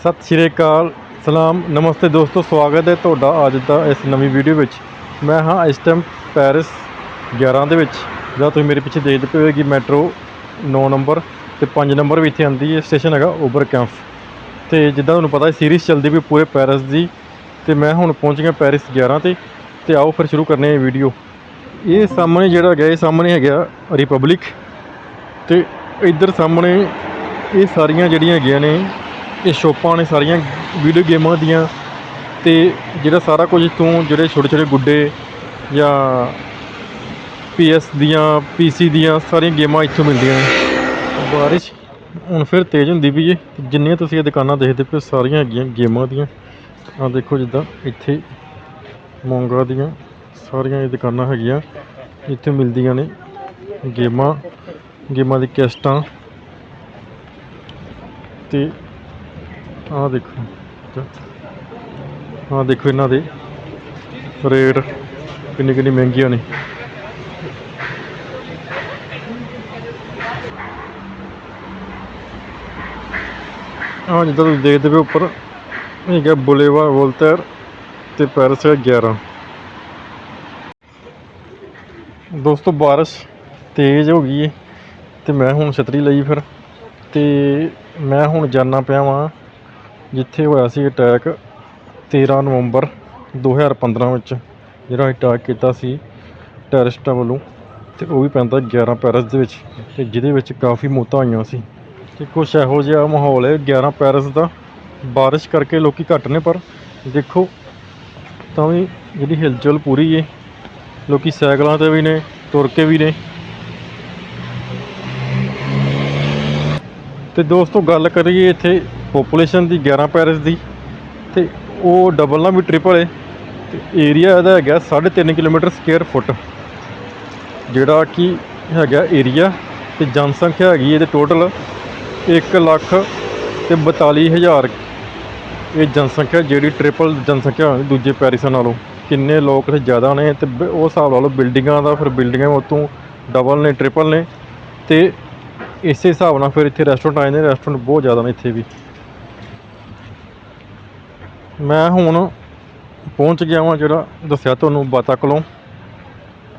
ਸਤਿ ਸ਼੍ਰੀ ਅਕਾਲ, ਸਲਾਮ, ਨਮਸਤੇ ਦੋਸਤੋ, ਸਵਾਗਤ ਹੈ ਤੁਹਾਡਾ ਅੱਜ ਦਾ ਇਸ ਨਵੀਂ ਵੀਡੀਓ ਵਿੱਚ। ਮੈਂ ਹਾਂ ਇਸ ਟਾਈਮ ਪੈਰਿਸ 11 ਦੇ ਵਿੱਚ, ਜਾਂ ਤੁਸੀਂ ਮੇਰੇ ਪਿੱਛੇ ਦੇਖਦੇ ਪਏ ਹੋਏਗੀ ਮੈਟਰੋ 9 ਨੰਬਰ ਤੇ 5 ਨੰਬਰ ਵੀ ਇੱਥੇ ਆਉਂਦੀ ਹੈ, ਸਟੇਸ਼ਨ ਹੈਗਾ ਓਬਰ ਕੈਂਪ ਤੇ ਜਿੱਦਾਂ ਤੁਹਾਨੂੰ ਪਤਾ ਸੀਰੀਜ਼ ਚੱਲਦੀ ਪਈ ਪੂਰੇ ਪੈਰਿਸ ਦੀ, ਤੇ ਮੈਂ ਹੁਣ ਪਹੁੰਚ ਗਿਆ ਪੈਰਿਸ 11 ਤੇ ਤੇ ਆਓ ਫਿਰ ਸ਼ੁਰੂ ਕਰਨੇ ਆ ਵੀਡੀਓ। ਇਹ ਸਾਹਮਣੇ ਜਿਹੜਾ ਹੈਗਾ, ਇਹ ਸਾਹਮਣੇ ਹੈਗਾ ਰਿਪਬਲਿਕ ਤੇ ਇੱਧਰ ਸਾਹਮਣੇ ਇਹ ਸਾਰੀਆਂ ਜਿਹੜੀਆਂ ਹੈਗੀਆਂ ਨੇ ਇਹ ਸ਼ੋਪਾਂ ਨੇ ਸਾਰੀਆਂ ਵੀਡੀਓ ਗੇਮਾਂ ਦੀਆਂ ਤੇ ਜਿਹੜਾ ਸਾਰਾ ਕੁਝ ਤੋਂ ਜਿਹੜੇ ਛੋਟੇ ਛੋਟੇ ਗੁੱਡੇ ਜਾਂ ਪੀਐਸ ਦੀਆਂ ਪੀਸੀ ਦੀਆਂ ਸਾਰੀਆਂ ਗੇਮਾਂ ਇੱਥੋਂ ਮਿਲਦੀਆਂ ਨੇ। ਬਾਰਿਸ਼ ਹੁਣ ਫਿਰ ਤੇਜ਼ ਹੁੰਦੀ ਵੀ ਏ। ਜਿੰਨੀਆਂ ਤੁਸੀਂ ਇਹ ਦੁਕਾਨਾਂ ਦੇਖਦੇ ਪਏ ਸਾਰੀਆਂ ਹੈਗੀਆਂ ਗੇਮਾਂ ਦੀਆਂ। ਆ ਦੇਖੋ ਜਿੱਦਾਂ ਇੱਥੇ ਮੋਂਗਾ ਦੀਆਂ ਸਾਰੀਆਂ ਇਹ ਦੁਕਾਨਾਂ ਹੈਗੀਆਂ, ਇੱਥੇ ਮਿਲਦੀਆਂ ਨੇ ਗੇਮਾਂ ਗੇਮਾਂ ਦੀ ਕਿਸ਼ਤਾਂ। ਤੇ ਆਹ ਦੇਖੋ। ਆਹ ਦੇਖੋ ਇਹਨਾਂ ਦੇ ਰੇਟ, ਕਿੰਨੀ ਕਿੰਨੀ ਮਹਿੰਗੀਆਂ ਨੇ। ਆਹ ਜਿੱਦਾਂ ਤੁਸੀਂ ਦੇਖਦੇ ਪਏ ਉੱਪਰ, ਇਹ ਹੈਗਾ ਬੁਲੇਵਾ ਵੋਲਟੇਰ ਤੇ ਪੈਰਿਸ ਹੈ 11 ਦੋਸਤੋ, ਬਾਰਿਸ਼ ਤੇਜ਼ ਹੋ ਗਈ ਏ ਤੇ ਮੈਂ ਹੁਣ ਛਤਰੀ ਲਈ ਫਿਰ ਤੇ ਮੈਂ ਹੁਣ ਜਾਣਾ ਪਿਆ ਵਾਂ ਜਿੱਥੇ ਹੋਇਆ ਸੀ ਅਟੈਕ 13 ਨਵੰਬਰ 2015 ਵਿੱਚ, ਜਿਹੜਾ ਅਟੈਕ ਕੀਤਾ ਸੀ ਟੈਰਰਿਸਟਾਂ ਵੱਲੋਂ ਤੇ ਉਹ ਵੀ ਪੈਂਦਾ 11 ਪੈਰਿਸ ਦੇ ਵਿੱਚ ਤੇ ਜਿਹਦੇ ਵਿੱਚ ਕਾਫੀ ਮੌਤਾਂ ਆਈਆਂ ਸੀ। ਤੇ ਕੁਛ ਇਹੋ ਜਿਹਾ ਮਾਹੌਲ ਹੈ 11 ਪੈਰਿਸ ਦਾ, ਬਾਰਿਸ਼ ਕਰਕੇ ਲੋਕੀ ਘੱਟ ਨੇ ਪਰ ਦੇਖੋ ਤਾਂ ਵੀ ਜਿਹੜੀ ਹਿਲਚੁਲ ਪੂਰੀ ਏ, ਲੋਕੀ ਸਾਈਕਲਾਂ ਤੇ ਵੀ ਨੇ, ਤੁਰ ਕੇ ਵੀ ਨੇ। ਤੇ ਦੋਸਤੋ ਗੱਲ ਕਰੀਏ ਇੱਥੇ ਪੋਪੂਲੇਸ਼ਨ ਦੀ 11 ਪੈਰਿਸ ਦੀ, ਤੇ ਉਹ ਡਬਲ ਨਾ ਵੀ ਟ੍ਰਿਪਲ ਹੈ ਤੇ ਏਰੀਆ ਇਹਦਾ ਹੈਗਾ 3.5 ਕਿਲੋਮੀਟਰ ਸਕੁਅਰ ਫੁੱਟ ਜਿਹੜਾ ਕਿ ਹੈਗਾ ਏਰੀਆ ਤੇ ਜਨਸੰਖਿਆ ਹੈਗੀ ਇਹਦੇ ਟੋਟਲ 1 ਲੱਖ ਤੇ 42000 ਇਹ ਜਨਸੰਖਿਆ ਜਿਹੜੀ ਟ੍ਰਿਪਲ ਜਨਸੰਖਿਆ ਹੋਣੀ ਦੂਜੇ ਪੈਰਿਸਾਂ ਨਾਲੋਂ। ਕਿੰਨੇ ਲੋਕ ਇੱਥੇ ਜ਼ਿਆਦਾ ਨੇ ਤੇ ਬ- ਉਹ ਹਿਸਾਬ ਲਾ ਲਓ ਬਿਲਡਿੰਗਾਂ ਦਾ ਫਿਰ ਬਿਲਡਿੰਗਾਂ ਉਤੋਂ ਡਬਲ ਨੇ ਟ੍ਰਿਪਲ ਨੇ। ਤੇ ਇਸੇ ਹਿਸਾਬ ਨਾਲ ਫਿਰ ਇੱਥੇ ਰੈਸਟੋਰੈਂਟ ਆਏ ਨੇ ਰੈਸਟੋਰੈਂਟ ਬਹੁਤ ਜ਼ਿਆਦਾ ਨੇ ਇੱਥੇ ਵੀ। ਮੈਂ ਹੁਣ ਪਹੁੰਚ ਗਿਆ ਹਾਂ ਜਿਹੜਾ ਦੱਸਿਆ ਤੁਹਾਨੂੰ ਬਾਤਾ ਬਾਤਾਕਲੋਂ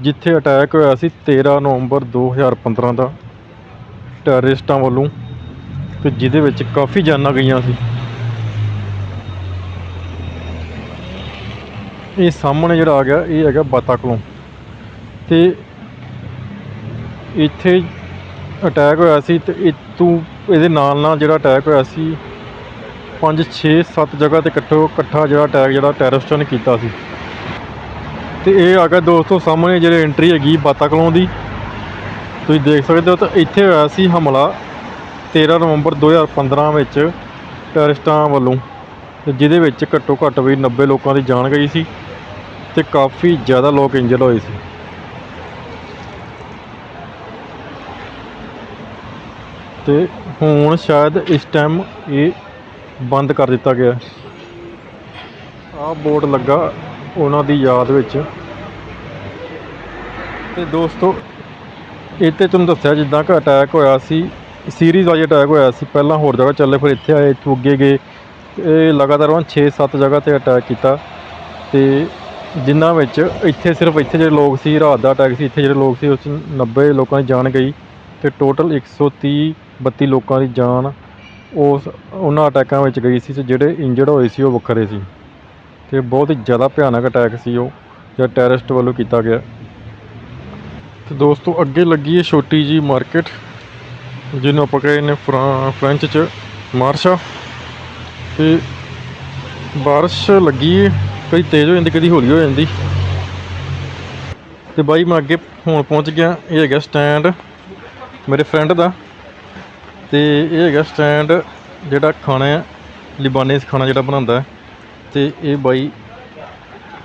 ਜਿੱਥੇ ਅਟੈਕ ਹੋਇਆ ਸੀ 13 ਨਵੰਬਰ 2015 ਦਾ ਟੈਰਰਿਸਟਾਂ ਵੱਲੋਂ, ਤੇ ਜਿਹਦੇ ਵਿੱਚ ਕਾਫੀ ਜਾਨਾਂ ਗਈਆਂ ਸੀ। ਇਹ ਸਾਹਮਣੇ ਜਿਹੜਾ ਆ ਗਿਆ, ਇਹ ਹੈਗਾ ਬਾਤਾ ਬਾਤਾਕਲੋਂ ਤੇ ਇੱਥੇ ਅਟੈਕ ਹੋਇਆ ਸੀ ਤੇ ਤੋਂ ਇਹਦੇ ਨਾਲ ਨਾਲ ਜਿਹੜਾ ਅਟੈਕ ਹੋਇਆ ਸੀ 5 6 7 ਜਗ੍ਹਾ ਤੇ ਇਕੱਠੋ ਇਕੱਠਾ ਜਿਹੜਾ ਅਟੈਕ ਜਿਹੜਾ ਟੈਰਰਿਸਟਾਂ ਨੇ ਕੀਤਾ ਸੀ। ਤੇ ਇਹ ਆ ਗਿਆ ਦੋਸਤੋ ਸਾਹਮਣੇ ਜਿਹੜੇ ਐਂਟਰੀ ਹੈਗੀ ਬਾਤਾਕਲੋਂ ਦੀ। ਤੁਸੀਂ ਦੇਖ ਸਕਦੇ ਹੋ ਤਾਂ ਇੱਥੇ ਹੋਇਆ ਸੀ ਹਮਲਾ 13 ਨਵੰਬਰ 2015 ਵਿੱਚ ਟੈਰਰਿਸਟਾਂ ਵੱਲੋਂ। ਤੇ ਜਿਹਦੇ ਵਿੱਚ ਘੱਟੋ ਘੱਟ ਵੀ 90 ਲੋਕਾਂ ਦੀ ਜਾਨ ਗਈ ਸੀ ਤੇ ਕਾਫੀ ਜ਼ਿਆਦਾ ਲੋਕ ਇੰਜਰ ਹੋਏ ਸੀ। ਤੇ ਹੁਣ ਸ਼ਾਇਦ ਇਸ ਟਾਈਮ ਇਹ ਬੰਦ ਕਰ ਦਿੱਤਾ ਗਿਆ। ਆਹ ਬੋਰਡ ਲੱਗਾ ਉਹਨਾਂ ਦੀ ਯਾਦ ਵਿੱਚ। ਤੇ ਦੋਸਤੋ ਇਹ ਤੇ ਤੁਹਾਨੂੰ ਦੱਸਿਆ ਜਿੱਦਾਂ ਕਿ ਅਟੈਕ ਹੋਇਆ ਸੀ ਸੀਰੀਜ਼ ਵਾਲੀ ਅਟੈਕ ਹੋਇਆ ਸੀ। ਪਹਿਲਾਂ ਹੋਰ ਜਗ੍ਹਾ ਚੱਲੇ, ਫਿਰ ਇੱਥੇ ਆਏ, ਇੱਥੋਂ ਅੱਗੇ ਗਏ। ਇਹ ਲਗਾਤਾਰ ਉਹਨਾਂ 6-7 ਜਗ੍ਹਾ ਤੇ ਅਟੈਕ ਕੀਤਾ। ਤੇ ਜਿਨ੍ਹਾਂ ਵਿੱਚ ਇੱਥੇ ਸਿਰਫ ਇੱਥੇ ਜਿਹੜੇ ਲੋਕ ਸੀ, ਰਾਤ ਦਾ ਅਟੈਕ ਸੀ, ਇੱਥੇ ਜਿਹੜੇ ਲੋਕ ਸੀ, ਉਸ 'ਚ 90 ਲੋਕਾਂ ਦੀ ਜਾਨ ਗਈ। ਤੇ ਟੋਟਲ 130 32 ਲੋਕਾਂ ਦੀ ਜਾਨ, ਉਸ, ਉਹਨਾਂ ਅਟੈਕਾਂ ਵਿੱਚ ਗਈ ਸੀ ਤੇ ਜਿਹੜੇ ਇੰਜਰਡ ਹੋਏ ਸੀ ਉਹ ਵੱਖਰੇ ਸੀ। ਤੇ ਬਹੁਤ ਹੀ ਜ਼ਿਆਦਾ ਭਿਆਨਕ ਅਟੈਕ ਸੀ ਉਹ ਜਿਹੜਾ ਟੈਰਰਿਸਟ ਵੱਲੋਂ ਕੀਤਾ ਗਿਆ। ਤੇ ਦੋਸਤੋ, ਅੱਗੇ ਲੱਗੀ ਹੈ ਛੋਟੀ ਜੀ ਮਾਰਕੀਟ, ਜਿਹਨੂੰ ਆਪਾਂ ਕਹਿੰਦੇ ਨੇ ਫਰਾਂ, ਫ੍ਰੈਂਚ ਚ, ਮਾਰਸ਼ਾ ਤੇ ਬਾਰਿਸ਼ ਲੱਗੀ ਹੈ ਕਦੀ ਤੇਜ਼ ਹੋ ਜਾਂਦੀ, ਕਦੀ ਹੌਲੀ ਹੋ ਜਾਂਦੀ। ਤੇ ਬਾਈ, ਮੈਂ ਅੱਗੇ ਹੁਣ ਪਹੁੰਚ ਗਿਆ, ਇਹ ਹੈਗਾ ਸਟੈਂਡ, ਮੇਰੇ ਫਰੈਂਡ ਦਾ। ਤੇ ਇਹ ਹੈਗਾ ਸਟੈਂਡ ਜਿਹੜਾ ਖਾਣਾ ਹੈ, ਲਿਬਾਨੀਜ਼ ਖਾਣਾ ਜਿਹੜਾ ਬਣਾਉਂਦਾ ਹੈ। ਤੇ ਇਹ ਬਾਈ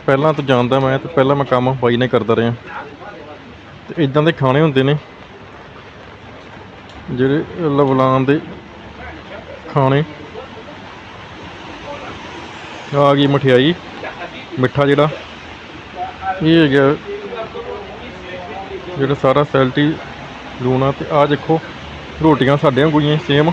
ਪਹਿਲਾਂ ਤੋਂ ਜਾਣਦਾ ਮੈਂ ਤੇ ਪਹਿਲਾਂ ਮੈਂ ਕੰਮ ਬਾਈ ਨੇ ਕਰਦਾ ਰਿਹਾ। ਤੇ ਇਦਾਂ ਦੇ ਖਾਣੇ ਹੁੰਦੇ ਨੇ ਜਿਹੜੇ ਲਵਲਾਨ ਦੇ ਖਾਣੇ। ਆ ਗਈ ਮਠਿਆਈ, ਮਿੱਠਾ ਜਿਹੜਾ। ਇਹ ਹੈਗਾ ਜਿਹੜਾ ਸਾਰਾ ਸੈਲਟੀ ਲੂਣਾ ਤੇ ਆ ਦੇਖੋ। ਰੋਟੀਆਂ ਸਾਡੀਆਂ ਵਾਂਗੂ ਸੇਮ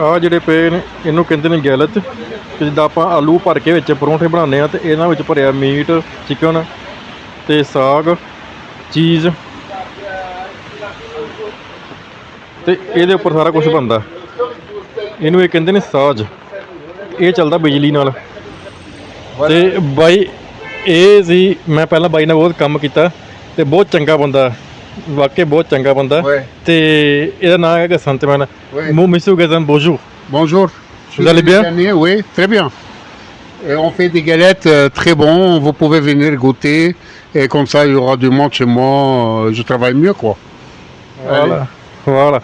ਆ ਜਿਹੜੇ ਪਏ ਨੇ, ਇਹਨੂੰ ਕਹਿੰਦੇ ਨੇ ਗੈਲਤ ਤੇ ਜਿੱਦਾਂ ਆਪਾਂ ਆਲੂ ਭਰ ਕੇ ਵਿੱਚ ਪਰੌਂਠੇ ਬਣਾਉਂਦੇ ਆ ਤੇ ਇਹਨਾਂ ਵਿੱਚ ਭਰਿਆ ਮੀਟ, ਚਿਕਨ ਤੇ ਸਾਗ, ਚੀਜ਼। ਤੇ ਇਹਦੇ ਉੱਪਰ ਸਾਰਾ ਕੁਝ ਬਣਦਾ। ਇਹਨੂੰ ਇਹ ਕਹਿੰਦੇ ਨੇ ਸਾਜ। ਇਹ ਚੱਲਦਾ ਬਿਜਲੀ ਨਾਲ। ਤੇ ਬਾਈ, ਇਹ ਸੀ, ਮੈਂ ਪਹਿਲਾਂ ਬਾਈ ਨਾਲ ਬਹੁਤ ਕੰਮ ਕੀਤਾ। ਤੇ ਬਹੁਤ ਚੰਗਾ ਬੰਦਾ ਵਾਕਈ ਬਹੁਤ ਚੰਗਾ ਬੰਦਾ Ouais, ਤੇ ਇਹਦਾ ਨਾਮ ਹੈ ਗਸਨ ਤੇ ਮੈਂ ouais. ਮੂ ਮਿਸੂ ਗਸਨ ਬੋਜੂ Bonjour. Vous allez bien Gagné, Oui, très bien. Et on fait des galettes euh, très bon. Vous pouvez venir goûter. Et comme ça, il y aura du monde chez moi. euh, Je travaille mieux, quoi. Voilà. Voilà.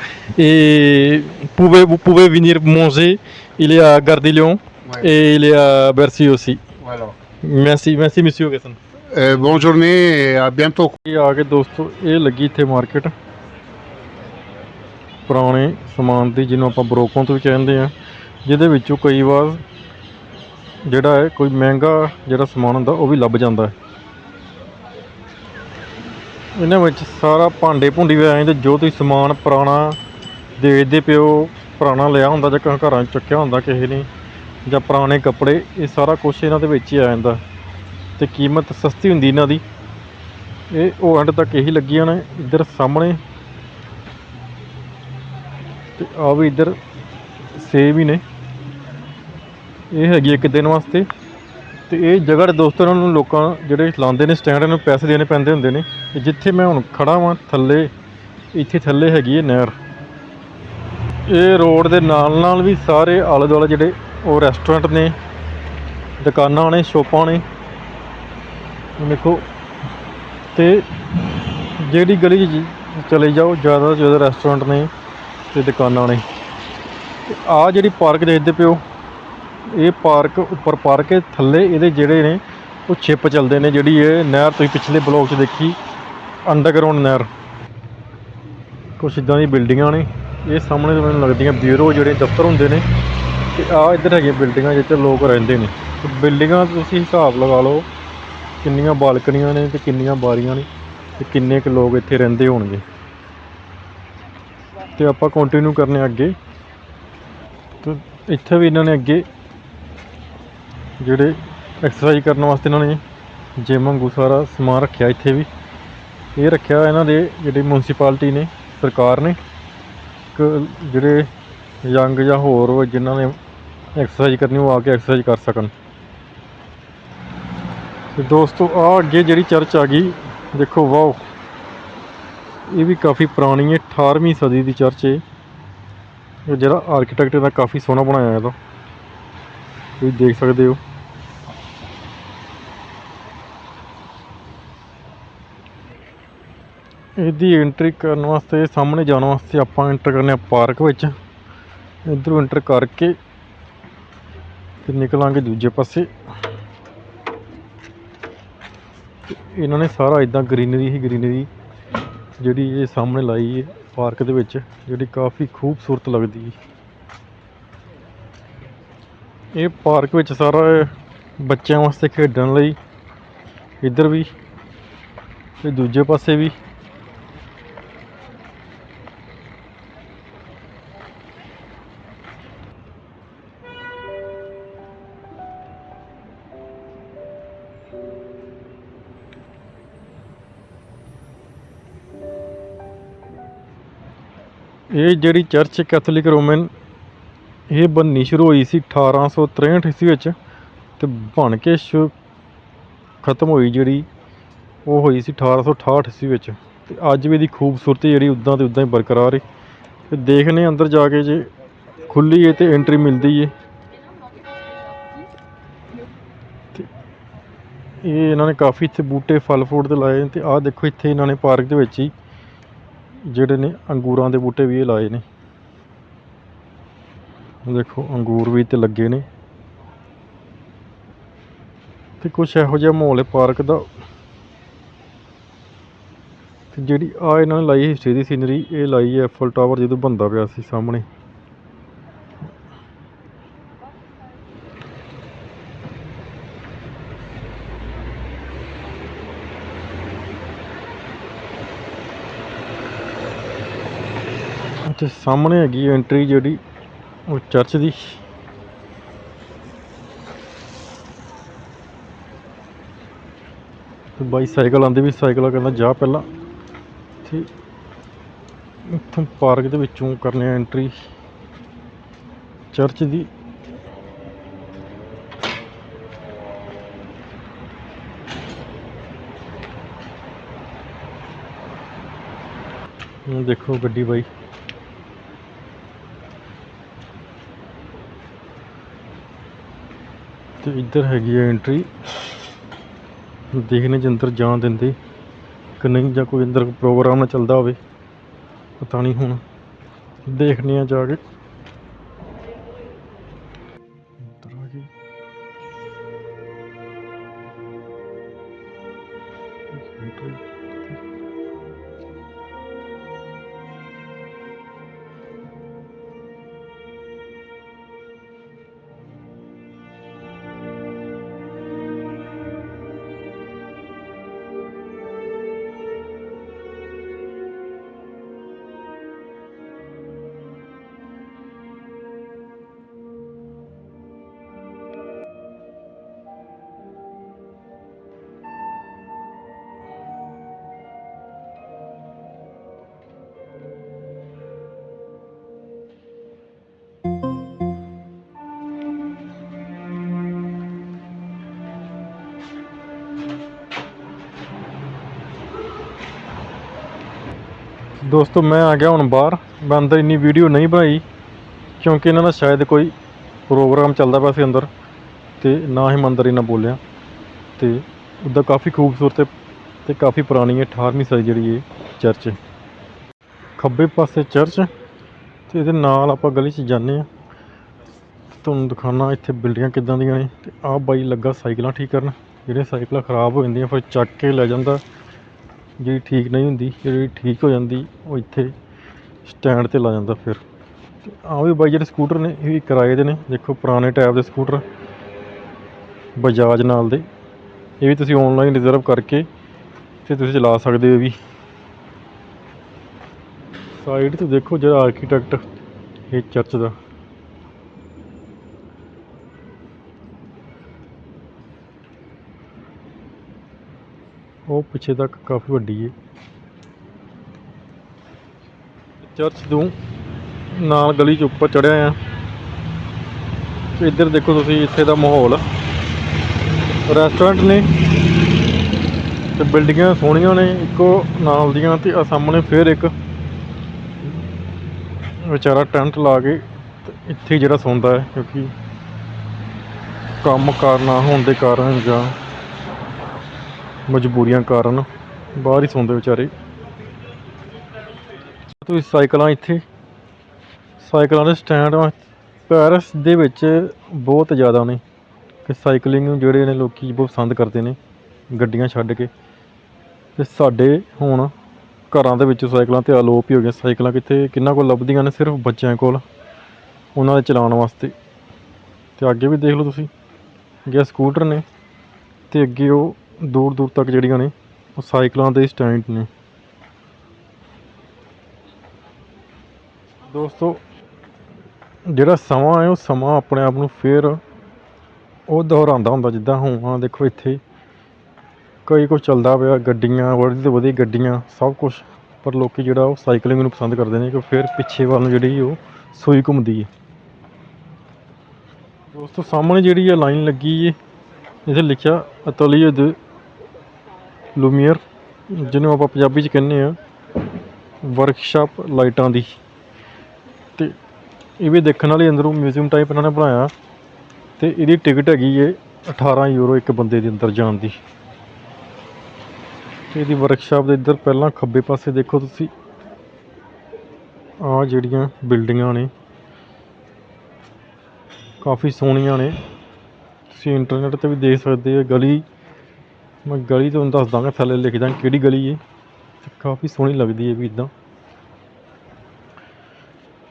Et pouvez, vous pouvez venir manger. Il est à Gare des Lions Ouais. et il est à Bercy aussi. Voilà. Merci, merci monsieur Gassan. Euh, bonne bientôt. ਇਹ ਆ ਕੇ ਦੋਸਤੋ ਇਹ ਲੱਗੀ ਇੱਥੇ market ਪੁਰਾਣੇ ਸਮਾਨ ਦੀ ਜਿਹਨੂੰ ਆਪਾਂ ਬਰੋਕੋਂ ਤੋਂ ਵੀ ਕਹਿੰਦੇ ਆ ਜਿਹਦੇ ਵਿੱਚੋਂ ਕਈ ਵਾਰ ਜਿਹੜਾ ਹੈ ਕੋਈ ਮਹਿੰਗਾ ਜਿਹੜਾ ਸਮਾਨ ਹੁੰਦਾ ਉਹ ਵੀ ਲੱਭ ਜਾਂਦਾ ਹੈ। ਇਹਨਾਂ ਵਿੱਚ ਸਾਰਾ ਭਾਂਡੇ ਭੁੰਡੀ ਵੀ ਆਏ ਤੇ ਜੋ ਤੁਸੀਂ ਸਮਾਨ ਪੁਰਾਣਾ ਦੇਖਦੇ ਪਿਓ ਪੁਰਾਣਾ ਲਿਆ ਹੁੰਦਾ ਜਾਂ ਘਰਾਂ 'ਚ ਚੁੱਕਿਆ ਹੁੰਦਾ ਕਿਸੇ ਨੇ ਜਾਂ ਪੁਰਾਣੇ ਕੱਪੜੇ ਇਹ ਸਾਰਾ ਕੁਝ ਇਹਨਾਂ ਦੇ ਵਿੱਚ ਹੀ ਆ ਜਾਂਦਾ। ਤੇ ਕੀਮਤ ਸਸਤੀ ਹੁੰਦੀ ਇਹਨਾਂ ਦੀ। ਇਹ ਉਹ ਐਂਡ ਤੱਕ ਇਹੀ ਲੱਗੀਆਂ ਨੇ, ਇੱਧਰ ਸਾਹਮਣੇ। ਤੇ ਆ ਵੀ ਇੱਧਰ ਸੇਬ ਹੀ ਨੇ। ਇਹ ਹੈਗੀ ਇੱਕ ਦਿਨ ਵਾਸਤੇ। ਤੇ ਇਹ ਜਗ੍ਹਾ ਦੇ ਦੋਸਤੋ, ਇਹਨਾਂ ਨੂੰ ਲੋਕਾਂ ਜਿਹੜੇ ਲਾਉਂਦੇ ਨੇ ਸਟੈਂਡ ਨੂੰ ਪੈਸੇ ਦੇਣੇ ਪੈਂਦੇ ਹੁੰਦੇ ਨੇ। ਤੇ ਜਿੱਥੇ ਮੈਂ ਹੁਣ ਖੜਾ ਵਾਂ, ਥੱਲੇ, ਇੱਥੇ ਥੱਲੇ ਹੈਗੀ ਹੈ ਨਹਿਰ। ਇਹ ਰੋਡ ਦੇ ਨਾਲ ਨਾਲ ਵੀ ਸਾਰੇ ਆਲੇ ਦੁਆਲੇ ਜਿਹੜੇ ਉਹ ਰੈਸਟੋਰੈਂਟ ਨੇ, ਦੁਕਾਨਾਂ ਨੇ, ਸ਼ੋਪਾਂ ਨੇ ਦੇਖੋ, ਤੇ ਜਿਹੜੀ ਗਲੀ 'ਚ ਚਲੇ ਜਾਓ, ਜ਼ਿਆਦਾ ਤੋਂ ਜ਼ਿਆਦਾ ਰੈਸਟੋਰੈਂਟ ਨੇ ਤੇ ਦੁਕਾਨਾਂ ਨੇ। ਤੇ ਆ ਜਿਹੜੀ ਪਾਰਕ ਦੇਖਦੇ ਪਿਓ ਇਹ ਪਾਰਕ ਉੱਪਰ ਪਾਰਕ ਹੈ, ਥੱਲੇ ਇਹਦੇ ਜਿਹੜੇ ਨੇ, ਉਹ ਛਿਪ ਚੱਲਦੇ ਨੇ, ਜਿਹੜੀ ਇਹ ਨਹਿਰ ਤੁਸੀਂ ਪਿਛਲੇ ਬਲੌਗ 'ਚ ਦੇਖੀ ਅੰਡਰਗਰਾਉਂਡ ਨਹਿਰ। ਕੁਛ ਇਦਾਂ ਦੀ ਬਿਲਡਿੰਗਾਂ ਨੇ, ਇਹ ਸਾਹਮਣੇ ਮੈਨੂੰ ਲੱਗਦੀਆਂ ਬਿਊਰੋ ਜਿਹੜੇ ਦਫ਼ਤਰ ਹੁੰਦੇ ਨੇ, ਤੇ ਆ ਇੱਧਰ ਹੈਗੀਆਂ ਬਿਲਡਿੰਗਾਂ ਜਿੱਥੇ ਲੋਕ ਰਹਿੰਦੇ ਨੇ। ਬਿਲਡਿੰਗਾਂ ਤੁਸੀਂ ਹਿਸਾਬ ਲਗਾ ਲਓ ਕਿੰਨੀਆਂ ਬਾਲਕਨੀਆਂ ਨੇ ਤੇ ਕਿੰਨੀਆਂ ਬਾਰੀਆਂ ਨੇ ਤੇ ਕਿੰਨੇ ਕੁ ਲੋਕ ਇੱਥੇ ਰਹਿੰਦੇ ਹੋਣਗੇ। ਤੇ ਆਪਾਂ ਕੰਟੀਨਿਊ ਕਰਨੇ ਅੱਗੇ। ਤੇ ਇੱਥੇ ਵੀ ਇਹਨਾਂ ਨੇ ਅੱਗੇ ਜਿਹੜੇ ਐਕਸਰਸਾਈਜ਼ ਕਰਨ ਵਾਸਤੇ ਇਹਨਾਂ ਨੇ ਜਿਮ ਵਾਂਗੂ ਸਾਰਾ ਸਮਾਨ ਰੱਖਿਆ ਇੱਥੇ ਵੀ। ਇਹ ਰੱਖਿਆ ਇਹਨਾਂ ਦੇ ਜਿਹੜੀ ਮਿਊਨਿਸਪੈਲਿਟੀ ਨੇ, ਸਰਕਾਰ ਨੇ। ਕਿ ਜਿਹੜੇ ਯੰਗ ਜਾਂ ਹੋਰ ਜਿਨ੍ਹਾਂ ਨੇ ਐਕਸਰਸਾਈਜ਼ ਕਰਨੀ ਉਹ ਆ ਕੇ ਐਕਸਰਸਾਈਜ਼ ਕਰ ਸਕਣ। ਤੇ ਦੋਸਤੋ ਆ ਅੱਗੇ ਜਿਹੜੀ ਚਰਚ ਆ ਗਈ, ਦੇਖੋ, ਵਾਓ। ਇਹ ਵੀ ਕਾਫੀ ਪੁਰਾਣੀ ਹੈ 18ਵੀਂ ਸਦੀ ਦੀ ਚਰਚ ਹੈ। ਇਹ ਜਿਹੜਾ ਆਰਕੀਟੈਕਟ ਦਾ ਕਾਫੀ ਸੋਹਣਾ ਬਣਾਇਆ ਇਹਦਾ। ਤੁਸੀਂ ਦੇਖ ਸਕਦੇ ਹੋ। ਇਹਦੀ ਐਂਟਰੀ ਕਰਨ ਵਾਸਤੇ, ਸਾਹਮਣੇ ਜਾਣ ਵਾਸਤੇ ਆਪਾਂ ਐਂਟਰ ਕਰਨੇ ਆ ਪਾਰਕ ਵਿੱਚ। ਇਧਰੋਂ ਐਂਟਰ ਕਰਕੇ ਤੇ ਨਿਕਲਾਂਗੇ ਦੂਜੇ ਪਾਸੇ। ਇਹਨਾਂ ਨੇ ਸਾਰਾ ਇਦਾਂ ਗ੍ਰੀਨਰੀ ਹੀ ਗ੍ਰੀਨਰੀ ਜਿਹੜੀ ਇਹ ਸਾਹਮਣੇ ਲਾਈ ਹੈ ਪਾਰਕ ਦੇ ਵਿੱਚ, ਜਿਹੜੀ ਕਾਫੀ ਖੂਬਸੂਰਤ ਲੱਗਦੀ ਹੈ। ਇਹ ਪਾਰਕ ਵਿੱਚ ਸਾਰਾ ਬੱਚਿਆਂ ਵਾਸਤੇ ਖੇਡਣ ਲਈ ਇੱਧਰ ਵੀ ਤੇ ਦੂਜੇ ਪਾਸੇ ਵੀ ਇਹ ਜਿਹੜੀ ਚਰਚ ਕੈਥੋਲਿਕ ਰੋਮਨ ਇਹ ਬੰਨੀ ਸ਼ੁਰੂ ਹੋਈ ਸੀ 1863 ਈਸਵੀ ਵਿੱਚ ਤੇ ਬਣ ਕੇ ਸ਼ੁ, ਖਤਮ ਹੋਈ ਜਿਹੜੀ ਉਹ ਹੋਈ ਸੀ 1868 ਈਸਵੀ ਵਿੱਚ ਤੇ ਅੱਜ ਵੀ ਇਹਦੀ ਖੂਬਸੂਰਤੀ ਜਿਹੜੀ ਉਦਾਂ ਤੇ ਉਦਾਂ ਹੀ ਬਰਕਰਾਰ ਹੈ ਤੇ ਦੇਖਨੇ ਅੰਦਰ ਜਾ ਕੇ ਜੇ ਖੁੱਲੀ ਹੈ ਤੇ ਐਂਟਰੀ ਮਿਲਦੀ ਹੈ ਤੇ ਇਹ ਇਹਨਾਂ ਨੇ ਕਾਫੀ ਇੱਥੇ ਬੂਟੇ ਫਲ ਫਰੂਟ ਦੇ ਲਾਏ ਨੇ ਤੇ ਆਹ ਦੇਖੋ ਇੱਥੇ ਇਹਨਾਂ ਨੇ ਪਾਰਕ ਦੇ ਵਿੱਚ ਹੀ ਜਿਹੜੇ ਨੇ ਅੰਗੂਰਾਂ ਦੇ ਬੂਟੇ ਵੀ ਇਹ ਲਾਏ ਨੇ। ਦੇਖੋ, ਅੰਗੂਰ ਵੀ ਤੇ ਲੱਗੇ ਨੇ। ਤੇ ਕੁਛ ਇਹੋ ਜਿਹਾ ਮਾਹੌਲ ਹੈ ਪਾਰਕ ਦਾ। ਤੇ ਜਿਹੜੀ ਆ ਇਹਨਾਂ ਨੇ ਲਾਈ ਹਿਸਟਰੀ ਦੀ ਸੀਨਰੀ, ਇਹ ਲਾਈ ਹੈ ਐਫਲ ਟਾਵਰ ਜਦੋਂ ਬੰਦਾ ਪਿਆ ਸੀ ਸਾਹਮਣੇ। ਤੇ ਸਾਹਮਣੇ ਹੈਗੀ ਐਂਟਰੀ ਜਿਹੜੀ, ਉਹ ਚਰਚ ਦੀ। ਤੇ ਬਾਈ ਸਾਈਕਲ ਆਂਦੀ ਵੀ ਸਾਈਕਲ ਕਹਿੰਦਾ ਜਾ ਪਹਿਲਾਂ। ਤੇ ਇੱਥੋਂ ਪਾਰਕ ਦੇ ਵਿੱਚੋਂ ਕਰਨੇ ਆ ਐਂਟਰੀ ਚਰਚ ਦੀ। ਦੇਖੋ ਗੱਡੀ ਬਾਈ। ਤੇ ਇੱਧਰ ਹੈਗੀ ਹੈ ਐਂਟਰੀ ਦੇਖਨੇ 'ਚ ਅੰਦਰ ਜਾਣ ਦਿੰਦੇ ਕਿ ਨਹੀਂ ਜਾਂ ਕੋਈ ਅੰਦਰ ਪ੍ਰੋਗਰਾਮ ਨਾ ਚੱਲਦਾ ਹੋਵੇ। ਪਤਾ ਨਹੀਂ ਹੁਣ। ਦੇਖਨੇ ਆ ਜਾ ਕੇ। ਦੋਸਤੋ, ਮੈਂ ਆ ਗਿਆ ਹੁਣ ਬਾਹਰ। ਮੈਂ ਅੰਦਰ ਇੰਨੀ ਵੀਡੀਓ ਨਹੀਂ ਬਣਾਈ, ਕਿਉਂਕਿ ਇਹਨਾਂ ਦਾ ਸ਼ਾਇਦ ਕੋਈ ਪ੍ਰੋਗਰਾਮ ਚੱਲਦਾ ਪਿਆ ਸੀ ਅੰਦਰ ਤੇ ਨਾ ਹੀ ਮੰਦਰ ਅੰਦਰ ਇਹਨਾਂ ਬੋਲਿਆ। ਤੇ ਉੱਦਾਂ ਕਾਫੀ ਖੂਬਸੂਰਤ ਹੈ ਤੇ ਕਾਫੀ ਪੁਰਾਣੀ ਹੈ 18ਵੀਂ ਸਦੀ ਜਿਹੜੀ ਇਹ ਚਰਚ ਖੱਬੇ ਪਾਸੇ ਚਰਚ ਤੇ ਇਹਦੇ ਨਾਲ ਆਪਾਂ ਗਲੀ 'ਚ ਜਾਂਦੇ ਆ ਤੁਹਾਨੂੰ ਦਿਖਾਣਾ ਇੱਥੇ ਬਿਲਡਿੰਗਾਂ ਕਿੱਦਾਂ ਦੀਆਂ ਨੇ। ਤੇ ਆਹ ਬਾਈ ਲੱਗਾ ਸਾਈਕਲਾਂ ਠੀਕ ਕਰਨ, ਜਿਹੜੀਆਂ ਸਾਈਕਲਾਂ ਖਰਾਬ ਹੋ ਜਾਂਦੀਆਂ, ਫਿਰ ਚੱਕ ਕੇ ਲੈ ਜਾਂਦਾ। ਜਿਹੜੀ ਠੀਕ ਨਹੀਂ ਹੁੰਦੀ, ਜਿਹੜੀ ਠੀਕ ਹੋ ਜਾਂਦੀ, ਉਹ ਇੱਥੇ ਸਟੈਂਡ ਤੇ ਲਾ ਜਾਂਦਾ ਫਿਰ। ਤੇ ਆਹ ਵੀ ਬਾਈ ਜਿਹੜੇ ਸਕੂਟਰ ਨੇ, ਇਹ ਵੀ ਕਿਰਾਏ ਦੇ ਨੇ। ਦੇਖੋ ਪੁਰਾਣੇ ਟਾਈਪ ਦੇ ਸਕੂਟਰ, ਬਜਾਜ ਨਾਲ ਦੇ। ਇਹ ਵੀ ਤੁਸੀਂ ਆਨਲਾਈਨ ਰਿਜ਼ਰਵ ਕਰਕੇ ਤੇ ਤੁਸੀਂ ਚਲਾ ਸਕਦੇ ਹੋ ਇਹ ਵੀ। ਸਾਈਡ ਤੇ ਦੇਖੋ ਜਿਹੜਾ ਆਰਕੀਟੈਕਟ ਇਹ ਚਰਚ ਦਾ। ਉਹ ਪਿੱਛੇ ਤੱਕ ਕਾਫੀ ਵੱਡੀ ਹੈ ਚਰਚ ਤੋਂ ਨਾਲ ਗਲੀ ਚ ਉੱਪਰ ਚੜਿਆ ਆ। ਇੱਧਰ ਦੇਖੋ ਤੁਸੀਂ, ਇੱਥੇ ਦਾ ਮਾਹੌਲ। ਰੈਸਟੋਰੈਂਟ ਨੇ ਤੇ ਬਿਲਡਿੰਗਾਂ ਸੋਹਣੀਆਂ ਨੇ, ਇੱਕੋ ਨਾਲ ਦੀਆਂ ਤੇ ਆ ਸਾਹਮਣੇ ਫੇਰ ਇੱਕ ਵਿਚਾਰਾ ਟੈਂਟ ਲਾ ਕੇ ਇੱਥੇ ਜਿਹੜਾ ਸੌਂਦਾ ਹੈ, ਕਿਉਂਕਿ ਕੰਮ ਕਾਰ ਨਾ ਹੋਣ ਦੇ ਕਾਰਨ ਜਾਂ ਮਜਬੂਰੀਆਂ ਕਾਰਨ ਬਾਹਰ ਹੀ ਸੌਂਦੇ ਵਿਚਾਰੇ। ਤੁਸੀਂ ਸਾਈਕਲਾਂ ਇੱਥੇ, ਸਾਈਕਲਾਂ ਦੇ ਸਟੈਂਡ ਪੈਰਿਸ ਦੇ ਵਿੱਚ ਬਹੁਤ ਜ਼ਿਆਦਾ ਨੇ ਕਿ ਸਾਈਕਲਿੰਗ ਨੂੰ ਜਿਹੜੇ ਨੇ ਲੋਕੀ ਬਹੁਤ ਪਸੰਦ ਕਰਦੇ ਨੇ ਗੱਡੀਆਂ ਛੱਡ ਕੇ। ਤੇ ਸਾਡੇ ਹੁਣ ਘਰਾਂ ਦੇ ਵਿੱਚ ਸਾਈਕਲਾਂ ਤੇ ਆਲੋਪ ਹੀ ਹੋ ਗਿਆ ਸਾਈਕਲਾਂ ਕਿੱਥੇ, ਕਿੰਨਾ ਕੋਲ ਲੱਭਦੀਆਂ ਨੇ ਸਿਰਫ ਬੱਚਿਆਂ ਕੋਲ, ਉਹਨਾਂ ਦੇ ਚਲਾਉਣ ਵਾਸਤੇ। ਤੇ ਅੱਗੇ ਵੀ ਦੇਖ ਲਓ ਤੁਸੀਂ, ਅੱਗੇ ਸਕੂਟਰ ਨੇ ਤੇ ਅੱਗੇ ਉਹ ਦੂਰ ਦੂਰ ਤੱਕ ਜਿਹੜੀਆਂ ਨੇ, ਉਹ ਸਾਈਕਲਾਂ ਦੇ ਸਟੈਂਡ ਨੇ। ਦੋਸਤੋ, ਜਿਹੜਾ ਸਮਾਂ ਹੈ, ਉਹ ਸਮਾਂ ਆਪਣੇ ਆਪ ਨੂੰ ਫੇਰ ਉਹ ਦੁਹਰਾਉਂਦਾ ਹੁੰਦਾ, ਜਿੱਦਾਂ ਹੁਣ, ਆਹ ਦੇਖੋ ਇੱਥੇ। ਕਈ ਕੁਝ ਚੱਲਦਾ ਪਿਆ, ਗੱਡੀਆਂ ਵਧੀ ਤੋਂ ਵਧੀ ਗੱਡੀਆਂ, ਸਭ ਕੁਝ ਪਰ ਲੋਕੀ ਜਿਹੜਾ ਉਹ ਸਾਈਕਲਿੰਗ ਨੂੰ ਪਸੰਦ ਕਰਦੇ ਨੇ, ਕਿ ਫਿਰ ਪਿੱਛੇ ਵੱਲ ਨੂੰ ਜਿਹੜੀ ਉਹ ਸੂਈ ਘੁੰਮਦੀ ਹੈ ਦੋਸਤੋ, ਸਾਹਮਣੇ ਜਿਹੜੀ ਇਹ ਲਾਈਨ ਲੱਗੀ ਹੈ ਇਹਦੇ ਲਿਖਿਆ ਅਤਲੀਏ ਦੇ ਲੂਮੀਅਰ ਜਿਹਨੂੰ ਆਪਾਂ ਪੰਜਾਬੀ ਚ ਕਹਿੰਦੇ ਆ ਵਰਕਸ਼ਾਪ ਲਾਈਟਾਂ ਦੀ। ਤੇ ਇਹ ਵੀ ਦੇਖਣ ਵਾਲੀ ਅੰਦਰੋਂ ਮਿਊਜ਼ੀਅਮ ਟਾਈਪ ਇਹਨਾਂ ਨੇ ਬਣਾਇਆ। ਤੇ ਇਹਦੀ ਟਿਕਟ ਹੈਗੀ ਏ 18 ਯੂਰੋ ਇੱਕ ਬੰਦੇ ਦੇ ਅੰਦਰ ਜਾਣ ਦੀ। ਇਹਦੀ ਵਰਕਸ਼ਾਪ ਦੇ ਇੱਧਰ ਪਹਿਲਾਂ ਖੱਬੇ ਪਾਸੇ ਦੇਖੋ ਤੁਸੀਂ। ਆਹ ਜਿਹੜੀਆਂ ਬਿਲਡਿੰਗਾਂ ਨੇ। ਕਾਫੀ ਸੋਹਣੀਆਂ ਨੇ। ਤੁਸੀਂ ਇੰਟਰਨੈਟ ਤੇ ਵੀ ਦੇਖ ਸਕਦੇ ਹੋ, ਗਲੀ ਮੈਂ ਗਲੀ ਤੁਹਾਨੂੰ ਦੱਸ ਦਾਂਗਾ ਥੱਲੇ ਲਿਖ ਦਾਂ ਕਿਹੜੀ ਗਲੀ ਏ। ਕਾਫੀ ਸੋਹਣੀ ਲੱਗਦੀ ਏ ਵੀ ਇਦਾਂ।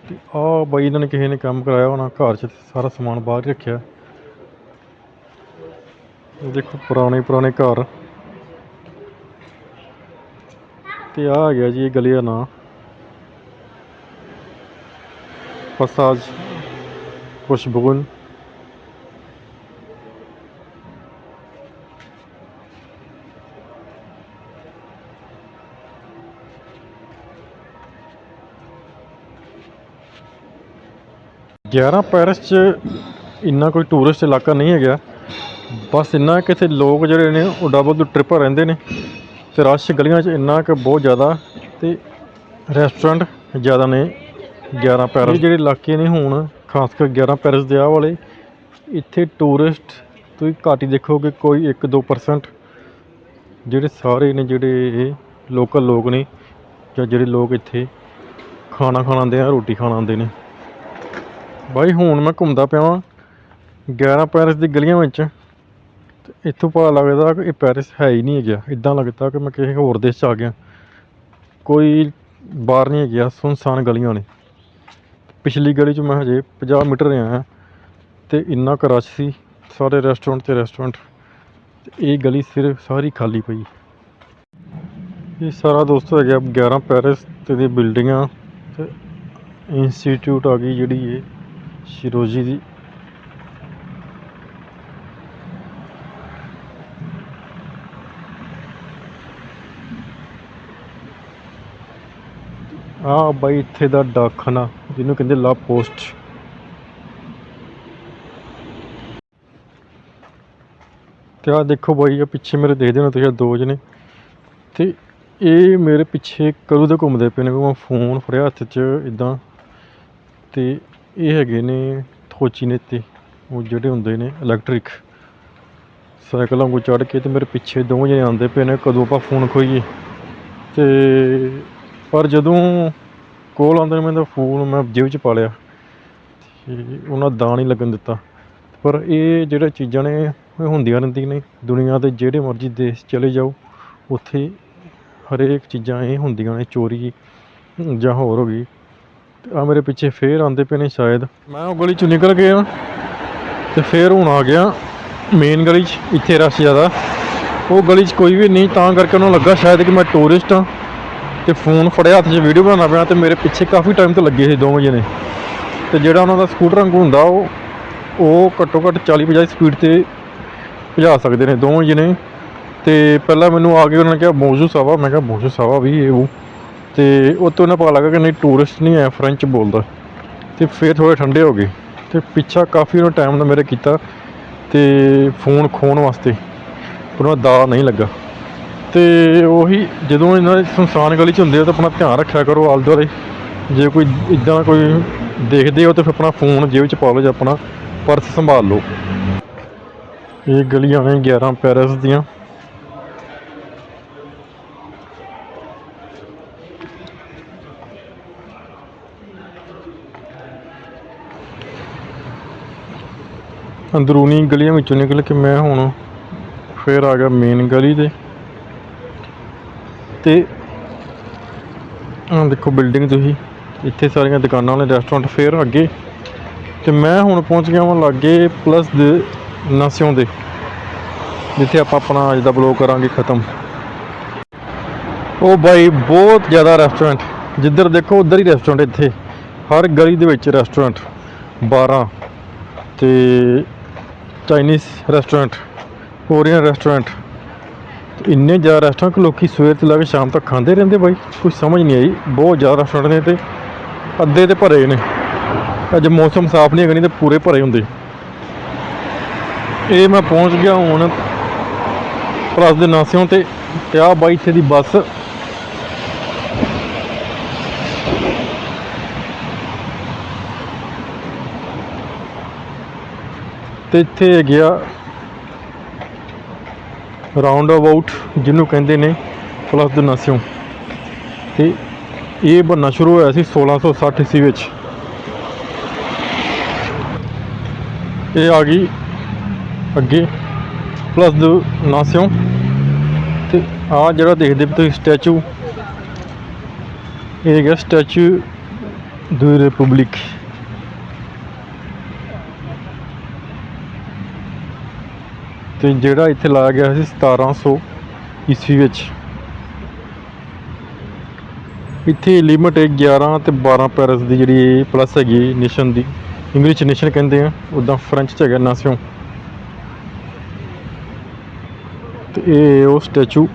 ਤੇ ਆ ਬਾਈ ਇਹਨਾਂ ਨੇ ਕਿਸੇ ਨੇ ਕੰਮ ਕਰਾਇਆ ਹੋਣਾ, ਘਰ 'ਚ ਸਾਰਾ ਸਮਾਨ ਬਾਹਰ ਰੱਖਿਆ। ਇਹ ਦੇਖੋ ਪੁਰਾਣੇ ਪੁਰਾਣੇ ਘਰ। ਤੇ ਆ ਆ ਗਿਆ ਜੀ ਇਹ ਗਲੀ ਦਾ ਨਾਂ। ਪਸਾਜ ਖੁਸ਼ਬੂਨ 11 ਪੈਰਿਸ 'ਚ ਇੰਨਾ ਕੋਈ ਟੂਰਿਸਟ ਇਲਾਕਾ ਨਹੀਂ ਹੈਗਾ। ਬਸ ਇੰਨਾ ਕਿ ਇੱਥੇ ਲੋਕ ਜਿਹੜੇ ਨੇ, ਉਹ ਡਬਲ ਤੋਂ ਟ੍ਰਿਪਲ ਰਹਿੰਦੇ ਨੇ। ਤੇ ਰਸ਼ ਗਲੀਆਂ 'ਚ ਇੰਨਾ ਕਿ ਬਹੁਤ ਜ਼ਿਆਦਾ ਤੇ ਰੈਸਟੋਰੈਂਟ ਜ਼ਿਆਦਾ ਨੇ 11 ਪੈਰਸ ਜਿਹੜੇ ਇਲਾਕੇ ਨੇ ਹੁਣ, ਖਾਸ ਕਰ 11 ਪੈਰਿਸ ਦੇ ਆ ਵਾਲੇ, ਇੱਥੇ ਟੂਰਿਸਟ ਤੁਸੀਂ ਘੱਟ ਹੀ ਦੇਖੋਗੇ, ਕੋਈ 1-2% ਜਿਹੜੇ ਸਾਰੇ ਨੇ, ਜਿਹੜੇ ਲੋਕਲ ਲੋਕ ਨੇ ਜਾਂ ਜਿਹੜੇ ਲੋਕ ਇੱਥੇ ਖਾਣਾ ਖਾਣ ਆਉਂਦੇ ਆ, ਰੋਟੀ ਖਾਣ ਆਉਂਦੇ ਨੇ। ਬਾਈ, ਹੁਣ ਮੈਂ ਘੁੰਮਦਾ ਪਿਆ ਵਾਂ। 11 ਪੈਰਿਸ ਦੀ ਗਲੀਆਂ ਵਿੱਚ। ਤੇ ਇੱਥੋਂ ਪਤਾ ਲੱਗਦਾ ਕਿ ਇਹ ਪੈਰਿਸ ਹੈ ਹੀ ਨਹੀਂ ਹੈਗਾ। ਇਦਾਂ ਲੱਗਦਾ ਕਿ ਮੈਂ ਕਿਸੇ ਹੋਰ ਦੇਸ਼ 'ਚ ਆ ਗਿਆ। ਕੋਈ ਬਾਹਰ ਨਹੀਂ ਹੈਗਾ ਸੁਨਸਾਨ ਗਲੀਆਂ ਨੇ। ਪਿਛਲੀ ਗਲੀ 'ਚ ਮੈਂ ਹਜੇ 50 ਮੀਟਰ ਆਇਆ ਤੇ ਇੰਨਾ ਕੁ ਰਸ਼ ਸੀ, ਸਾਰੇ ਰੈਸਟੋਰੈਂਟ ਤੇ ਰੈਸਟੋਰੈਂਟ ਤੇ ਇਹ ਗਲੀ ਸਿਰਫ ਸਾਰੀ ਖਾਲੀ ਪਈ। ਇਹ ਸਾਰਾ ਦੋਸਤੋ ਹੈਗਾ 11 ਪੈਰਿਸ ਤੇ ਦੀ ਬਿਲਡਿੰਗਾਂ। ਤੇ ਇੰਸਟੀਚਿਊਟ ਆ ਗਈ ਜਿਹੜੀ ਇਹ। ਸ਼ਿਰੋਜੀ ਦੀ। ਆ ਬਾਈ ਇੱਥੇ ਦਾ ਡਾਕਖਾਨਾ, ਜਿਹਨੂੰ ਕਹਿੰਦੇ ਲਾ ਪੋਸਟ। ਤੇ ਆ ਦੇਖੋ ਬਾਈ ਆ ਪਿੱਛੇ ਮੇਰੇ ਦੇਖਦੇ ਹੋ ਤੁਸੀਂ ਦੋ ਜਣੇ। ਤੇ ਇਹ ਮੇਰੇ ਪਿੱਛੇ ਕਰੂ ਦੇ ਘੁੰਮਦੇ ਪਏ ਨੇ? ਮੈਂ ਫੋਨ ਫੜਿਆ ਹੱਥ 'ਚ ਇਦਾਂ ਤੇ ਇਹ ਹੈਗੇ ਨੇ ਥੋਚੀ ਨੇਤੇ, ਉਹ ਜਿਹੜੇ ਹੁੰਦੇ ਨੇ ਇਲੈਕਟ੍ਰਿਕ ਸਾਈਕਲਾਂ ਕੋ ਚੜ੍ਹ ਕੇ ਤੇ ਮੇਰੇ ਪਿੱਛੇ ਦੋ ਜਣੇ ਆਉਂਦੇ ਪਏ ਨੇ, ਕਦੋਂ ਆਪਾਂ ਫੋਨ ਖੋਈਏ। ਤੇ ਪਰ ਜਦੋਂ ਕੋਲ ਆਉਂਦੇ ਨੇ, ਮੈਂ ਤਾਂ ਫੋਨ ਮੈਂ ਜੇਬ 'ਚ ਪਾ ਲਿਆ ਤੇ ਉਹਨਾਂ ਦਾ ਨਹੀਂ ਲੱਗਣ ਦਿੱਤਾ। ਪਰ ਇਹ ਜਿਹੜੇ ਚੀਜ਼ਾਂ ਨੇ, ਇਹ ਹੁੰਦੀਆਂ ਰਹਿੰਦੀਆਂ ਨੇ, ਦੁਨੀਆ ਦੇ ਜਿਹੜੇ ਮਰਜ਼ੀ ਦੇਸ਼ ਚਲੇ ਜਾਓ, ਉੱਥੇ ਹਰੇਕ ਚੀਜ਼ਾਂ ਇਹ ਹੁੰਦੀਆਂ ਨੇ, ਚੋਰੀ ਜਾਂ ਹੋਰ ਹੋ ਗਈ। ਆ ਮੇਰੇ ਪਿੱਛੇ ਫੇਰ ਆਉਂਦੇ ਪਏ ਨੇ ਸ਼ਾਇਦ। ਮੈਂ ਉਹ ਗਲੀ ਚੋਂ ਨਿਕਲ ਗਿਆ ਤੇ ਫੇਰ ਹੁਣ ਆ ਗਿਆ ਮੇਨ ਗਲੀ 'ਚ, ਇੱਥੇ ਰਸ਼ ਜ਼ਿਆਦਾ। ਉਹ ਗਲੀ 'ਚ ਕੋਈ ਵੀ ਨਹੀਂ, ਤਾਂ ਕਰਕੇ ਉਹਨੂੰ ਲੱਗਾ ਸ਼ਾਇਦ ਕਿ ਮੈਂ ਟੂਰਿਸਟ ਹਾਂ। ਤੇ ਫੋਨ ਫੜਿਆ, ਹੱਥ 'ਚ ਵੀਡੀਓ ਬਣਾਉਣਾ ਪਿਆ ਤੇ ਮੇਰੇ ਪਿੱਛੇ ਕਾਫੀ ਟਾਈਮ ਤੋਂ ਲੱਗੇ ਸੀ ਦੋਵੇਂ ਜਣੇ ਤੇ ਜਿਹੜਾ ਉਹਨਾਂ ਦਾ ਸਕੂਟਰ ਵਾਂਗੂ ਹੁੰਦਾ, ਉਹ ਉਹ ਘੱਟੋ ਘੱਟ 40 50 ਸਪੀਡ ਤੇ ਭਜਾ ਸਕਦੇ ਨੇ ਦੋਵੇਂ ਜਣੇ ਤੇ ਪਹਿਲਾਂ ਮੈਨੂੰ ਆ ਕੇ ਉਹਨਾਂ ਨੇ ਕਿਹਾ, ਮੌਜੂ ਸਾਵਾ ਮੈਂ ਕਿਹਾ, ਮੌਜੂ ਸਾਵਾ ਵੀ ਇਹ ਉਹ ਤੇ ਉਹ ਤੋਂ ਉਹਨਾਂ ਪਤਾ ਲੱਗਾ ਕਿ ਨਹੀਂ ਟੂਰਿਸਟ ਨਹੀਂ ਹੈ ਫ੍ਰੈਂਚ ਬੋਲਦਾ। ਤੇ ਫਿਰ ਥੋੜੇ ਠੰਡੇ ਹੋ ਗਏ। ਤੇ ਪਿੱਛਾ ਕਾਫੀ ਉਹਨਾਂ ਟਾਈਮ ਦਾ ਮੇਰੇ ਕੀਤਾ ਤੇ ਫੋਨ ਖੋਣ ਵਾਸਤੇ, ਪਰ ਉਹਨਾਂ ਦਾ ਨਹੀਂ ਲੱਗਾ। ਤੇ ਉਹੀ ਜਦੋਂ ਇਹਨਾਂ ਦੇ ਸੁਨਸਾਨ ਗਲੀ ਚ ਹੁੰਦੇ ਆ ਤਾਂ ਆਪਣਾ ਧਿਆਨ ਰੱਖਿਆ ਕਰੋ ਆਲੇ ਦੁਆਲੇ। ਜੇ ਕੋਈ ਇਦਾਂ ਕੋਈ ਦੇਖਦੇ ਹੋ ਤਾਂ ਫਿਰ ਆਪਣਾ ਫੋਨ ਜੇਬ ਚ ਪਾ ਲਓ ਜਾਂ ਆਪਣਾ ਪਰਸ ਸੰਭਾਲ ਲਓ। ਇਹ ਗਲੀਆਂ ਨੇ 11 ਪੈਰਿਸ ਦੀਆਂ। ਅੰਦਰੂਨੀ ਗਲੀਆਂ ਵਿੱਚੋਂ ਨਿਕਲ ਕੇ ਮੈਂ ਹੁਣ ਫੇਰ ਆ ਗਿਆ ਮੇਨ ਗਲੀ ਤੇ। ਤੇ ਆਹ ਦੇਖੋ ਬਿਲਡਿੰਗ ਤੁਸੀਂ, ਇੱਥੇ ਸਾਰੀਆਂ ਦੁਕਾਨਾਂ ਵਾਲੇ ਰੈਸਟੋਰੈਂਟ ਫੇਰ ਅੱਗੇ। ਤੇ ਮੈਂ ਹੁਣ ਪਹੁੰਚ ਗਿਆ ਹਾਂ ਲਾਗੇ ਪਲੱਸ ਦੇ ਨਾਸਿਓਂ ਦੇ, ਜਿੱਥੇ ਆਪਾਂ ਆਪਣਾ ਅੱਜ ਦਾ ਬਲੌਗ ਕਰਾਂਗੇ ਖਤਮ। ਉਹ ਬਾਈ ਬਹੁਤ ਜ਼ਿਆਦਾ ਰੈਸਟੋਰੈਂਟ ਜਿੱਧਰ ਦੇਖੋ ਉਧਰ ਹੀ ਰੈਸਟੋਰੈਂਟ ਇੱਥੇ। ਹਰ ਗਲੀ ਦੇ ਵਿੱਚ ਰੈਸਟੋਰੈਂਟ 12 ਤੇ ਚਾਈਨੀਜ਼ ਰੈਸਟੋਰੈਂਟ, ਕੋਰੀਅਨ ਰੈਸਟੋਰੈਂਟ। ਇੰਨੇ ਜ਼ਿਆਦਾ ਰੈਸਟੋਰੈਂਟ ਕਿ ਲੋਕੀ ਸਵੇਰ ਤੋਂ ਲੈ ਕੇ ਸ਼ਾਮ ਤੱਕ ਖਾਂਦੇ ਰਹਿੰਦੇ ਬਾਈ ਕੁਝ ਸਮਝ ਨਹੀਂ ਆਈ। ਬਹੁਤ ਜ਼ਿਆਦਾ ਰੈਸਟੋਰੈਂਟ ਨੇ ਤੇ ਅੱਧੇ ਤੇ ਭਰੇ ਨੇ। ਅੱਜ ਮੌਸਮ ਸਾਫ਼ ਨਹੀਂ ਹੈਗਾ ਨਹੀਂ ਤੇ ਪੂਰੇ ਭਰੇ ਹੁੰਦੇ। ਇਹ ਮੈਂ ਪਹੁੰਚ ਗਿਆ ਹੁਣ, ਪਲੱਸ ਦੇ ਨਾਸਿਓਂ ਤੇ ਤੇ ਆਹ ਬਾਈ ਇੱਥੇ ਦੀ ਬੱਸ। ਤੇ ਇੱਥੇ ਗਿਆ ਰਾਉਂਡ ਅਬਾਊਟ ਜਿਹਨੂੰ ਕਹਿੰਦੇ ਨੇ ਪਲੱਸ ਦੇ ਨਾਸਿਓਂ ਤੇ ਇਹ ਬਣਨਾ ਸ਼ੁਰੂ ਹੋਇਆ ਸੀ 1660 ਈਸਵੀ ਵਿੱਚ। ਇਹ ਆ ਗਈ ਅੱਗੇ ਪਲੱਸ ਦੇ ਨਾਸਿਓਂ ਤੇ ਆ ਜਿਹੜਾ ਦੇਖਦੇ ਪਏ ਤੁਸੀਂ ਸਟੈਚੂ, ਇਹ ਹੈਗਾ ਸਟੈਚੂ ਦੀ ਰਿਪਬਲਿਕ ਤੇ ਜਿਹੜਾ ਇੱਥੇ ਲਾਇਆ ਗਿਆ ਸੀ 1700 ਈਸਵੀ ਵਿੱਚ। ਇੱਥੇ ਲਿਮਟ ਹੈ 11 ਤੇ 12 ਪੈਰਸ ਦੀ ਜਿਹੜੀ ਪਲੱਸ ਹੈਗੀ ਨੇਸ਼ਨ ਦੀ। ਇੰਗਲਿਸ਼ 'ਚ ਨੇਸ਼ਨ ਕਹਿੰਦੇ ਆ ਉੱਦਾਂ ਫ੍ਰੈਂਚ 'ਚ ਹੈਗਾ ਨਾਸਿਓਂ ਤੇ ਇਹ ਉਹ ਸਟੈਚੂ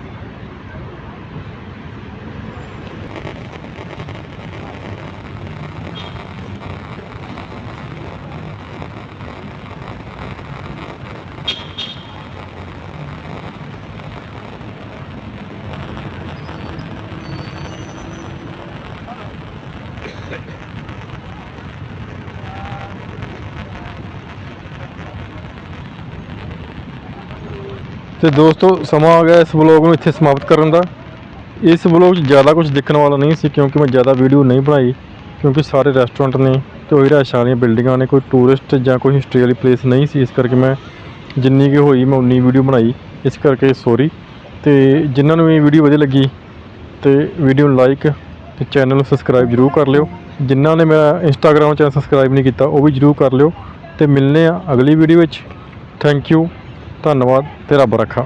ਤੇ ਦੋਸਤੋ, ਸਮਾਂ ਆ ਗਿਆ ਇਸ ਵਲੌਗ ਨੂੰ ਇੱਥੇ ਸਮਾਪਤ ਕਰਨ ਦਾ। ਇਸ ਵਲੌਗ 'ਚ ਜ਼ਿਆਦਾ ਕੁਝ ਦੇਖਣ ਵਾਲਾ ਨਹੀਂ ਸੀ ਕਿਉਂਕਿ ਮੈਂ ਜ਼ਿਆਦਾ ਵੀਡੀਓ ਨਹੀਂ ਬਣਾਈ, ਕਿਉਂਕਿ ਸਾਰੇ ਰੈਸਟੋਰੈਂਟ ਨੇ ਤੇ ਉਹ ਰਿਹਾਇਸ਼ਾਂ ਵਾਲੀਆਂ ਬਿਲਡਿੰਗਾਂ ਨੇ, ਕੋਈ ਟੂਰਿਸਟ ਜਾਂ ਕੋਈ ਹਿਸਟਰੀ ਵਾਲੀ ਪਲੇਸ ਨਹੀਂ ਸੀ, ਇਸ ਕਰਕੇ ਮੈਂ ਜਿੰਨੀ ਕਿ ਹੋਈ ਮੈਂ ਉਨੀ ਵੀਡੀਓ ਬਣਾਈ। ਇਸ ਕਰਕੇ ਸੌਰੀ ਤੇ ਜਿਨ੍ਹਾਂ ਨੂੰ ਇਹ ਵੀਡੀਓ ਵਧੀਆ ਲੱਗੀ ਤੇ ਵੀਡੀਓ ਨੂੰ ਲਾਈਕ ਤੇ ਚੈਨਲ ਨੂੰ ਸਬਸਕ੍ਰਾਈਬ ਜਰੂਰ ਕਰ ਲਿਓ। ਜਿਨ੍ਹਾਂ ਨੇ ਮੇਰਾ ਇੰਸਟਾਗ੍ਰam ਚੈਨਲ ਸਬਸਕ੍ਰਾਈਬ ਨਹੀਂ ਕੀਤਾ, ਉਹ ਵੀ ਜਰੂਰ ਕਰ ਲਿਓ ਤੇ ਮਿਲਨੇ ਆ ਅਗਲੀ ਵੀਡੀਓ ਵਿੱਚ। ਥੈਂਕ ਯੂ ਧੰਨਵਾਦ ਤੇ ਰੱਬ ਰੱਖਾ।